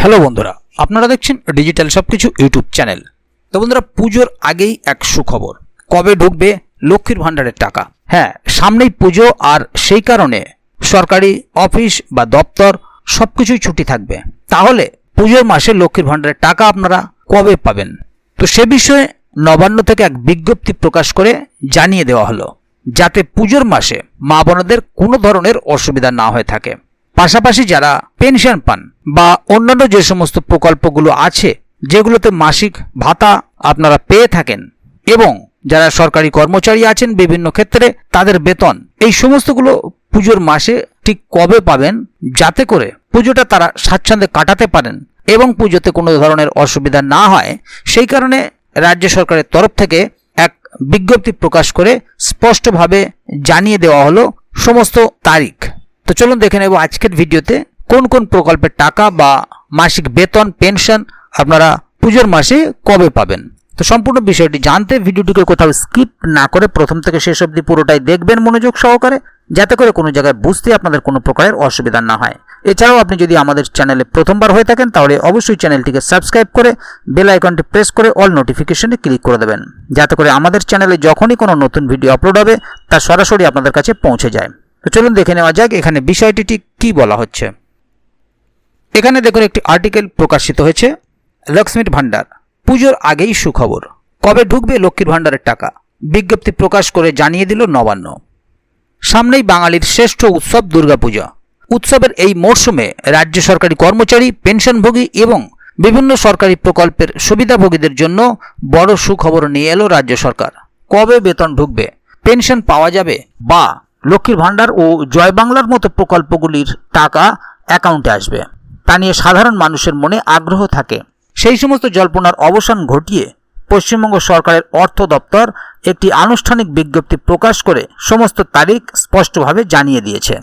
Hello বন্ধুরা, আপনারা দেখছেন ডিজিটাল সবকিছু ইউটিউব চ্যানেল তো বন্ধুরা, পুজোর আগেই এক সুখবর। কবে ঢুকবে লক্ষ্মীর ভাণ্ডারের টাকা? হ্যাঁ সামনেই পুজো আর সেই কারণে সরকারি অফিস বা দপ্তর সব কিছুই ছুটি থাকবে। তাহলে পুজোর মাসে লক্ষ্মীর ভাণ্ডারের টাকা আপনারা কবে পাবেন? তো সে বিষয়ে নবান্ন থেকে এক বিজ্ঞপ্তি প্রকাশ করে জানিয়ে দেওয়া হলো, যাতে পুজোর মাসে মা বোনদের কোনো ধরনের অসুবিধা না হয়ে থাকে। পাশাপাশি যারা পেনশন পান বা অন্যান্য যে সমস্ত প্রকল্পগুলো আছে, যেগুলোতে মাসিক ভাতা আপনারা পেয়ে থাকেন এবং যারা সরকারি কর্মচারী আছেন বিভিন্ন ক্ষেত্রে, তাদের বেতন, এই সমস্তগুলো পুজোর মাসে ঠিক কবে পাবেন, যাতে করে পুজোটা তারা স্বাচ্ছন্দ্যে কাটাতে পারেন এবং পুজোতে কোনো ধরনের অসুবিধা না হয়। সেই কারণে রাজ্য সরকারের তরফ থেকে এক বিজ্ঞপ্তি প্রকাশ করে স্পষ্টভাবে জানিয়ে দেওয়া হলো সমস্ত তারিখ। তো চলুন দেখে নেব আজকের ভিডিওতে কোন কোন প্রকল্পের টাকা বা মাসিক বেতন, পেনশন আপনারা পুজোর মাসে কবে পাবেন? তো সম্পূর্ণ বিষয়টি জানতে ভিডিওটিকে কোথাও স্কিপ না করে প্রথম থেকে শেষ অবধি পুরোটাই দেখবেন মনোযোগ সহকারে, যাতে করে কোনো জায়গায় বুঝতে আপনাদের কোনো প্রকারের অসুবিধা না হয়। এছাড়াও আপনি যদি আমাদের চ্যানেলে প্রথমবার হয়ে থাকেন, তাহলে অবশ্যই চ্যানেলটিকে সাবস্ক্রাইব করে বেল আইকনটি প্রেস করে অল নোটিফিকেশনে ক্লিক করে দেবেন, যাতে করে আমাদের চ্যানেলে যখনই কোনো নতুন ভিডিও আপলোড হবে, তা সরাসরি আপনাদের কাছে পৌঁছে যায়। তো চলুন দেখে নেওয়া যাক এখানে বিষয়টি ঠিক কী বলা হচ্ছে। এখানে দেখুন একটি আর্টিকেল প্রকাশিত হয়েছে, লক্ষ্মীর ভাণ্ডার, পুজোর আগেই সুখবর। কবে ঢুকবে লক্ষ্মীর ভাণ্ডারের টাকা? বিজ্ঞপ্তি প্রকাশ করে জানিয়ে দিল নবান্ন। সামনেই বাঙালির শ্রেষ্ঠ উৎসব দুর্গাপূজা। উৎসবের এই মরশুমে রাজ্য সরকারি কর্মচারী, পেনশনভোগী এবং বিভিন্ন সরকারি প্রকল্পের সুবিধাভোগীদের জন্য বড় সুখবর নিয়ে এলো রাজ্য সরকার। কবে বেতন ঢুকবে? পেনশন পাওয়া যাবে? বা লক্ষ্মীর ভাণ্ডার ও জয় বাংলার মতো প্রকল্পগুলির টাকা অ্যাকাউন্টে আসবে। তা নিয়ে সাধারণ মানুষের মনে আগ্রহ থাকে। সেই সমস্ত জল্পনার অবসান ঘটিয়ে পশ্চিমবঙ্গ সরকারের অর্থ দপ্তর একটি আনুষ্ঠানিক বিজ্ঞপ্তি প্রকাশ করে সমস্ত তারিখ স্পষ্টভাবে জানিয়ে দিয়েছে।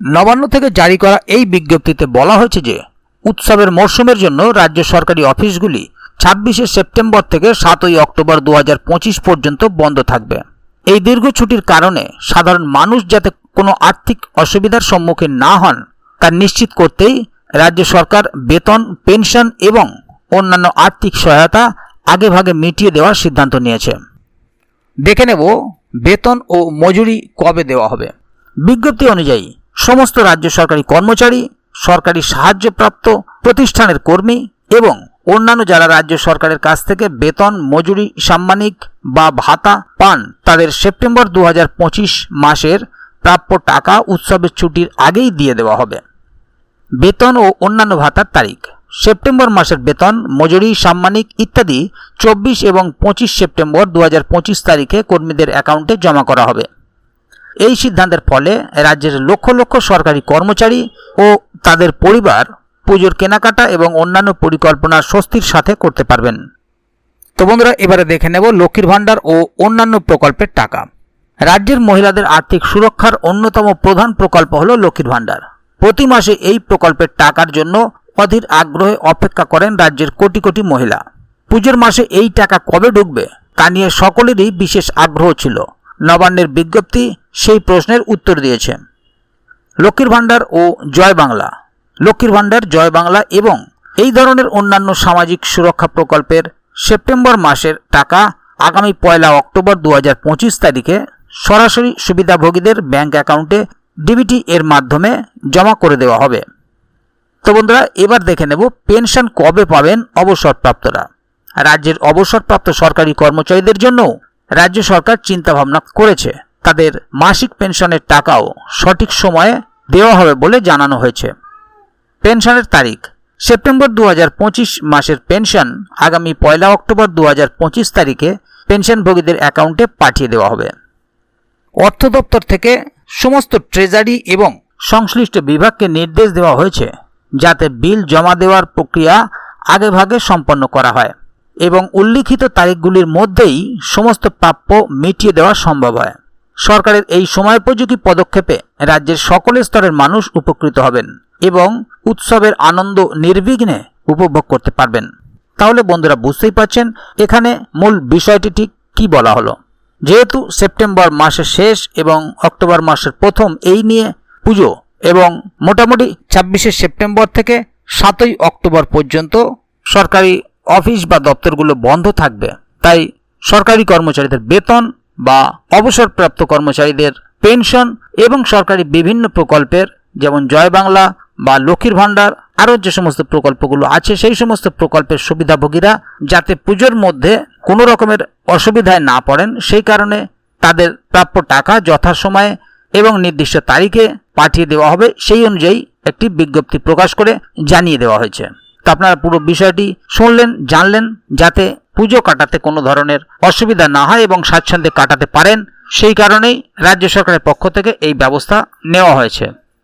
নবান্ন থেকে জারি করা এই বিজ্ঞপ্তিতে বলা হয়েছে যে, উৎসবের মরশুমের জন্য রাজ্য সরকারি অফিসগুলি ছাব্বিশে সেপ্টেম্বর থেকে সাতই অক্টোবর দু হাজার পঁচিশ পর্যন্ত বন্ধ থাকবে। এই দীর্ঘ ছুটির কারণে সাধারণ মানুষ যাতে কোনো আর্থিক অসুবিধার সম্মুখীন না হন, তা নিশ্চিত করতেই রাজ্য সরকার বেতন, পেনশন এবং অন্যান্য আর্থিক সহায়তা আগেভাগে মিটিয়ে দেওয়ার সিদ্ধান্ত নিয়েছে। দেখে নেব বেতন ও মজুরি কবে দেওয়া হবে। বিজ্ঞপ্তি অনুযায়ী সমস্ত রাজ্য সরকারি কর্মচারী, সরকারি সাহায্যপ্রাপ্ত প্রতিষ্ঠানের কর্মী এবং অন্যান্য যারা রাজ্য সরকারের কাছ থেকে বেতন, মজুরি, সাম্মানিক বা ভাতা পান, তাদের সেপ্টেম্বর দু হাজার পঁচিশ মাসের প্রাপ্য টাকা উৎসবের ছুটির আগেই দিয়ে দেওয়া হবে। বেতন ও অন্যান্য ভাতার তারিখ। সেপ্টেম্বর মাসের বেতন, মজুরি, সাম্মানিক ইত্যাদি চব্বিশ এবং পঁচিশ সেপ্টেম্বর দু হাজার পঁচিশ তারিখে কর্মীদের অ্যাকাউন্টে জমা করা হবে। এই সিদ্ধান্তের ফলে রাজ্যের লক্ষ লক্ষ সরকারি কর্মচারী ও তাদের পরিবার পুজোর কেনাকাটা এবং অন্যান্য পরিকল্পনা স্বস্তির সাথে করতে পারবেন। তো বন্ধুরা, এবারে দেখে নেব লক্ষ্মীর ভাণ্ডার ও অন্যান্য প্রকল্পের টাকা। রাজ্যের মহিলাদের আর্থিক সুরক্ষার অন্যতম প্রধান প্রকল্প হল লক্ষ্মীর ভাণ্ডার। প্রতি মাসে এই প্রকল্পের টাকার জন্য অধীর আগ্রহে অপেক্ষা করেন রাজ্যের কোটি কোটি মহিলা। পুজোর মাসে এই টাকা কবে ঢুকবে, তা নিয়ে সকলেরই বিশেষ আগ্রহ ছিল। নবান্নের বিজ্ঞপ্তি সেই প্রশ্নের উত্তর দিয়েছে। লক্ষ্মীর ভাণ্ডার ও জয় বাংলা। লক্ষ্মীর ভাণ্ডার, জয় বাংলা এবং এই ধরনের অন্যান্য সামাজিক সুরক্ষা প্রকল্পের সেপ্টেম্বর মাসের টাকা আগামী পয়লা অক্টোবর দু হাজার পঁচিশ তারিখে সরাসরি সুবিধাভোগীদের ব্যাংক অ্যাকাউন্টে ডিবিটি এর মাধ্যমে জমা করে দেওয়া হবে। তো বন্ধুরা, এবার দেখে নেব পেনশন কবে পাবেন অবসরপ্রাপ্তরা। রাজ্যের অবসরপ্রাপ্ত সরকারি কর্মচারীদের জন্য রাজ্য সরকার চিন্তাভাবনা করেছে। তাদের মাসিক পেনশনের টাকাও সঠিক সময়ে দেওয়া হবে বলে জানানো হয়েছে। পেনশনের তারিখ। সেপ্টেম্বর দু হাজার পঁচিশ মাসের পেনশন আগামী পয়লা অক্টোবর দু হাজার পঁচিশ তারিখে পেনশনভোগীদের অ্যাকাউন্টে পাঠিয়ে দেওয়া হবে। অর্থ দপ্তর থেকে সমস্ত ট্রেজারি এবং সংশ্লিষ্ট বিভাগকে নির্দেশ দেওয়া হয়েছে যাতে বিল জমা দেওয়ার প্রক্রিয়া আগেভাগে সম্পন্ন করা হয় এবং উল্লিখিত তারিখগুলির মধ্যেই সমস্ত প্রাপ্য মিটিয়ে দেওয়া সম্ভব হয়। সরকারের এই সময়োপযোগী পদক্ষেপে রাজ্যের সকল স্তরের মানুষ উপকৃত হবেন। এবং উৎসবের আনন্দ নির্বিঘ্নে উপভোগ করতে পারবেন। তাহলে বন্ধুরা বুঝতেই পারছেন এখানে মূল বিষয়টি ঠিক কী বলা হলো। যেহেতু সেপ্টেম্বর মাসের শেষ এবং অক্টোবর মাসের প্রথম এই নিয়ে পুজো এবং মোটামুটি ছাব্বিশে সেপ্টেম্বর থেকে সাতই অক্টোবর পর্যন্ত সরকারি অফিস বা দপ্তরগুলো বন্ধ থাকবে। তাই সরকারি কর্মচারীদের বেতন বা অবসরপ্রাপ্ত কর্মচারীদের পেনশন এবং সরকারি বিভিন্ন প্রকল্পের যেমন জয় বাংলা বা লক্ষ্মীর ভাণ্ডার, আরও যে সমস্ত প্রকল্পগুলো আছে, সেই সমস্ত প্রকল্পের সুবিধাভোগীরা যাতে পুজোর মধ্যে কোনো রকমের অসুবিধায় না পড়েন, সেই কারণে তাদের প্রাপ্য টাকা যথাসময়ে এবং নির্দিষ্ট তারিখে পাঠিয়ে দেওয়া হবে, সেই অনুযায়ী একটি বিজ্ঞপ্তি প্রকাশ করে জানিয়ে দেওয়া হয়েছে। তো আপনারা পুরো বিষয়টি শুনলেন, জানলেন, যাতে পুজো কাটাতে কোনো ধরনের অসুবিধা না হয় এবং স্বাচ্ছন্দ্যে কাটাতে পারেন, সেই কারণেই রাজ্য সরকারের পক্ষ থেকে এই ব্যবস্থা নেওয়া হয়েছে।